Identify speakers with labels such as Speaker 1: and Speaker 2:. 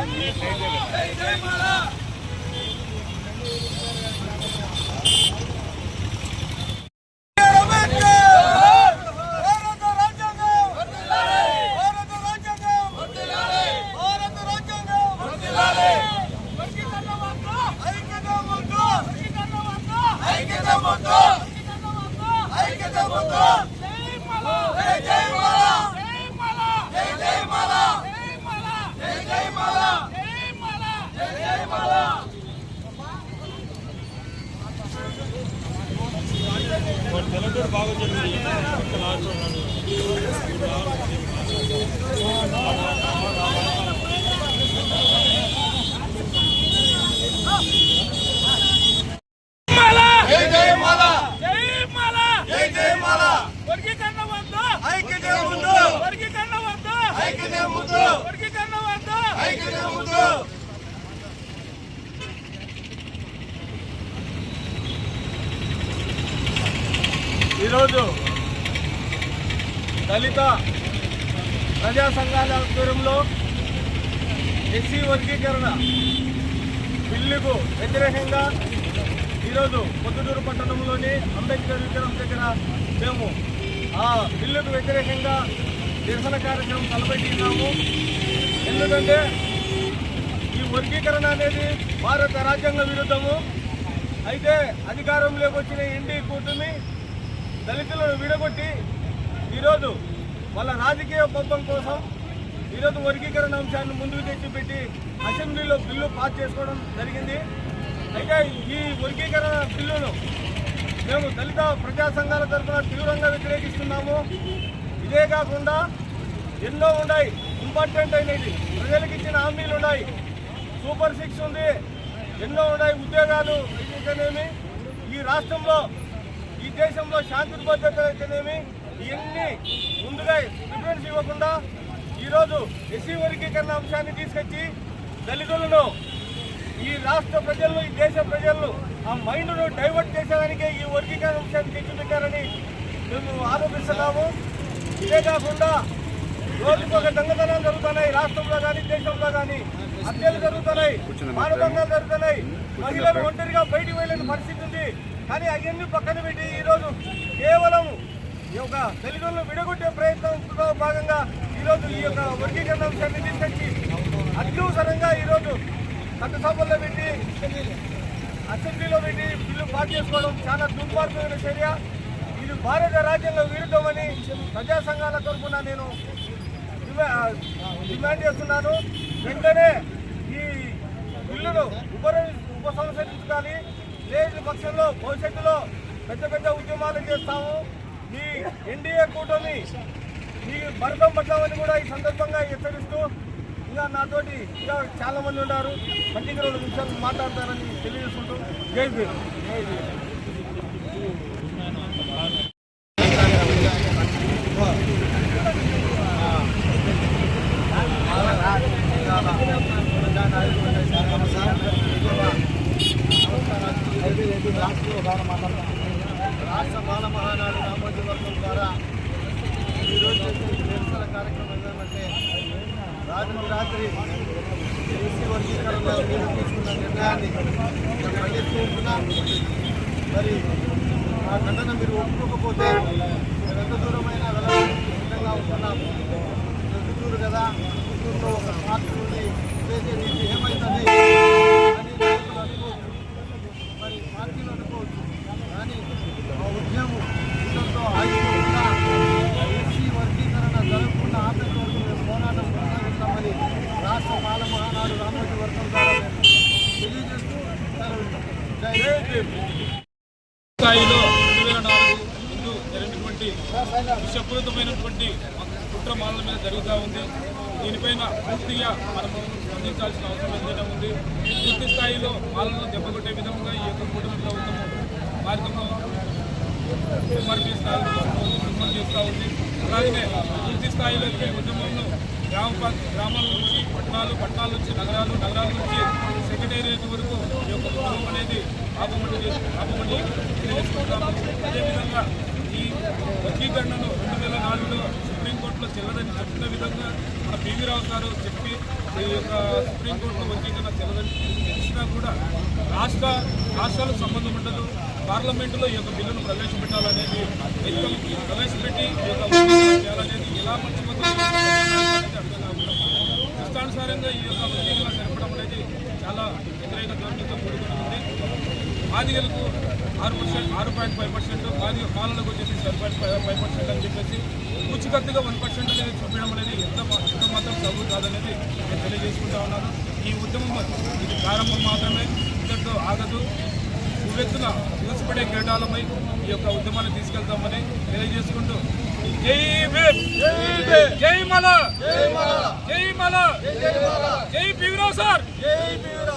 Speaker 1: మాల జై జై మాల భారత రాజ్యాంగం భారత రాజ్యాంగం భారత రాజ్యాంగం ఐక్యత ముద్దు ఐక్యత ముద్దు ఐక్యత ముద్దు జై జై మాల జై జై మాల జై జై మాల జై జై మాల జై ఈరోజు దళిత ప్రజా సంఘాల ఆధ్వర్యంలో ఎస్సీ వర్గీకరణ బిల్లుకు వ్యతిరేకంగా ఈరోజు పొద్దుటూరు పట్టణంలోని అంబేద్కర్ విగ్రహం దగ్గర మేము ఆ బిల్లుకు వ్యతిరేకంగా నిరసన కార్యక్రమం తలపెట్టినాము. ఎందుకంటే ఈ వర్గీకరణ అనేది భారత రాజ్యాంగ విరుద్ధము. అయితే అధికారంలోకి వచ్చిన ఎన్డీ కూటమి దళితులను విడగొట్టి ఈరోజు వాళ్ళ రాజకీయ పబ్బం కోసం ఈరోజు వర్గీకరణ అంశాన్ని ముందుకు తెచ్చిపెట్టి అసెంబ్లీలో బిల్లు పాస్ చేసుకోవడం జరిగింది. అయితే ఈ వర్గీకరణ బిల్లును మేము దళిత ప్రజా సంఘాల తరఫున తీవ్రంగా వ్యతిరేకిస్తున్నాము. ఇదే కాకుండా ఎన్నో ఉన్నాయి. ఇంపార్టెంట్ అయినది. ప్రజలకు ఇచ్చిన హామీలు ఉన్నాయి. సూపర్ సిక్స్ ఉంది. ఎన్నో ఉన్నాయి. ఉద్యోగాలు అయితేనేమి ఈ రాష్ట్రంలో ఈ దేశంలో శాంతి భద్రతలు అయితేనేమి? ఇవన్నీ ముందుగా ప్రిఫరెన్స్ ఇవ్వకుండా ఈరోజు ఎస్సీ వర్గీకరణ అంశాన్ని తీసుకొచ్చి దళితులను ఈ రాష్ట్ర ప్రజలను ఈ దేశ ప్రజలను ఆ మైండ్ను డైవర్ట్ చేసేదానికే ఈ వర్గీకరణ అంశాన్ని తెచ్చిపెట్టారని మేము ఆరోపిస్తున్నాము. ఇదే కాకుండా రోజుకు ఒక దొంగతనాలు జరుగుతున్నాయి. రాష్ట్రంలో కానీ దేశంలో కానీ హత్యలు జరుగుతున్నాయి. మానభంగాలు జరుగుతున్నాయి. మహిళలు ఒంటరిగా బయటికి వెళ్ళిన పరిస్థితి ఉంది. కానీ అవన్నీ పక్కన పెట్టి ఈరోజు కేవలం ఈ యొక్క తెలుగులను విడగొట్టే ప్రయత్నంలో భాగంగా ఈరోజు ఈ యొక్క వర్గీకరణ అంశాన్ని తీసుకొచ్చి అత్యవసరంగా ఈరోజు చట్టసభల్లో పెట్టి అసెంబ్లీలో పెట్టి బిల్లు పాస్ చేసుకోవడం చాలా దుర్మార్గమైన చర్య. ఇది భారత రాజ్యాంగ విరుద్ధమని ప్రజా సంఘాల తరఫున నేను డిమాండ్ చేస్తున్నాను. వెంటనే ఈ బిల్లును ఉప ఉపసంహరించుకోవాలి లేని పక్షంలో భవిష్యత్తులో పెద్ద పెద్ద ఉద్యమాలు చేస్తాము. ఈ ఎన్డీఏ కూటమి ఈ భరతం పడ్డామని కూడా ఈ సందర్భంగా హెచ్చరిస్తూ ఇంకా నాతోటి ఇంకా చాలా మంది ఉన్నారు పట్టిక రెండు నిమిషాలు మాట్లాడతారని తెలియజేసుకుంటూ జై భీమ్. జై భీమ్
Speaker 2: రాష్ట్ర బాల మహానాడు రామోజీ వర్గం ద్వారా ఈరోజు నిరసన కార్యక్రమం ఏంటంటే రాత్రి రాత్రి ఎస్సీ వర్గీకరణలో మీరు తీసుకున్న నిర్ణయాన్ని మేము ఉంటున్నాం. మరి ఆ ఖండన మీరు ఒప్పుకోకపోతే ఎంత దూరమైన వెళ్ళడానికి ఉంటున్నాము ఉంటున్నాం. పుత్తూరు కదా పుత్తూరులో ఒక పార్టీ ఉంది. చేసే నీతి ఏమవుతుంది అని నాయకులు అనుకోవచ్చు మరి పార్టీలు అనుకోవచ్చు కానీ ఆ ఉద్యమం ఇంతతో ఆగిపోకుండా ఎస్సీ వర్గీకరణ జరగకుండా ఆపేట వరకు మేము పోరాటం కొనసాగిస్తామని రాష్ట్ర బాల రామోజీ వర్గం ద్వారా తెలియజేస్తూ
Speaker 3: స్థాయిలో రెండు వేల నాలుగు ముందు జరిగినటువంటి విషపూరితమైనటువంటి కుట్రమాలల మీద జరుగుతూ ఉంది. దీనిపైన పూర్తిగా మనము స్పందించాల్సిన అవసరం ఎంతైనా ఉంది. పూర్తి స్థాయిలో మాలను దెబ్బకొట్టే విధంగా ఈ యొక్క కూటమి ప్రభుత్వం మార్గంలో ఎంఆర్పీ స్థాయిలో చేస్తూ ఉంది. అలాగే పూర్తి స్థాయిలో ఈ ఉద్యమంలో గ్రామ గ్రామాల నుంచి పట్టణాలు పట్టణాల నుంచి నగరాలు నగరాల నుంచి సెక్రటేరియట్ వరకు ఈ యొక్క ఉద్యమం అనేది ఆపమని ఆపమని తెలియజేసుకుంటాము అదేవిధంగా ఈ వర్గీకరణను రెండు వేల నాలుగులో సుప్రీంకోర్టులో చెల్లదని చెప్పిన విధంగా మన పివి రావు గారు చెప్పి ఈ యొక్క సుప్రీంకోర్టులో వర్గీకరణ చెల్లదని తెలిసినా కూడా రాష్ట్ర రాష్ట్రాలకు సంబంధం ఉండదు. పార్లమెంటులో ఈ యొక్క బిల్లును ప్రవేశపెట్టాలనేది ప్రవేశపెట్టి ఈ యొక్క చేయాలనేది ఎలా మంచి ఇష్టానుసారంగా ఈ యొక్క వర్గీకరణ జరపడం అనేది చాలా వ్యతిరేక ధోరణితో కూడుకుంటుంది బాధికలకు ఆరు పర్సెంట్ ఆరు పాయింట్ ఫైవ్ పర్సెంట్ బాధిక పాలనకు వచ్చేసి seven point five five percent అని చెప్పేసి పూచికత్తుగా వన్ పర్సెంట్ అనేది చూపించడం అనేది ఎంత ఎంత మాత్రం చదువు కాదనేది నేను తెలియజేసుకుంటా ఉన్నాను. ఈ ఉద్యమం ఇది ప్రారంభం మాత్రమే ఇంతటితో ఆగదు. ఉవ్వెత్తున దూసిపడే క్రీడాలపై ఈ యొక్క ఉద్యమాన్ని తీసుకెళ్తామని తెలియజేసుకుంటూ జై భీమ్ జై మల జై మల జై పివిరావు సార్
Speaker 1: జై భీమరావు